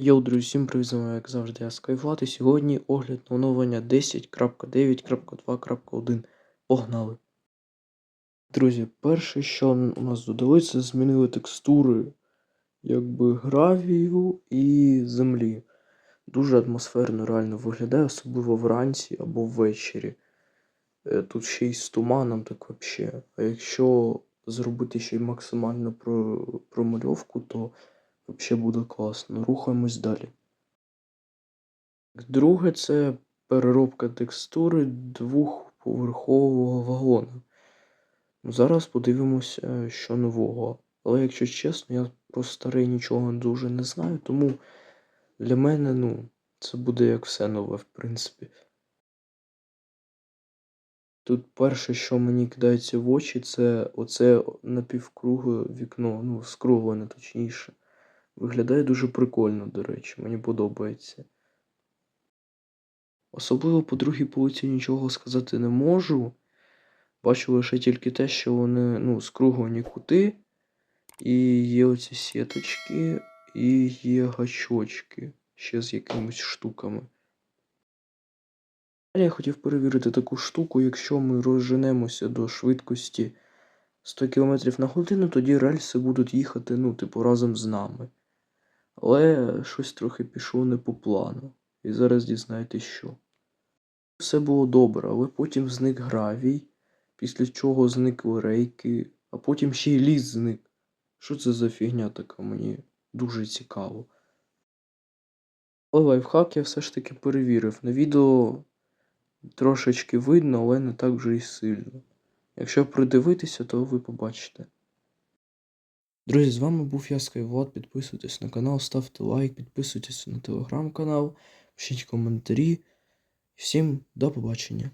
Йоу, друзі, всім привіт, вами, як завжди, я Скайфлат, і сьогодні огляд на оновлення 10.9.2.1. Погнали! Друзі, перше, що у нас додали, це змінили текстури якби гравію і землі. Дуже атмосферно реально виглядає, особливо вранці або ввечері. Е, Тут ще й з туманом так взагалі. А якщо зробити ще й максимальну промальовку, то взагалі буде класно. Рухаємось далі. Друге, це переробка текстури двохповерхового вагона. Ну, Зараз подивимося, що нового. Але якщо чесно, я про старий нічого дуже не знаю, тому для мене, ну, це буде як все нове, в принципі. Тут перше, що мені кидається в очі, це оце напівкругле вікно, ну, скруглене точніше. Виглядає дуже прикольно, до речі, мені подобається. Особливо по другій полиці нічого сказати не можу. Бачу лише тільки те, що вони ну, скруглені кути, і є оці сіточки, і є гачочки ще з якимись штуками. Далі я хотів перевірити таку штуку, якщо ми розженемося до швидкості 100 км на годину, тоді рельси будуть їхати, ну, типу, разом з нами. Але щось трохи пішло не по плану. І зараз дізнаєтесь що. Все було добре, але потім зник гравій, після чого зникли рейки, а потім ще й ліс зник. Що це за фігня така? Мені дуже цікаво. Але лайфхак я все ж таки перевірив. На відео трошечки видно, але не так вже й сильно. Якщо придивитися, то ви побачите. Друзі, з вами був я Скайвлад. Підписуйтесь на канал, ставте лайк, підписуйтесь на телеграм-канал, пишіть коментарі. Всім до побачення.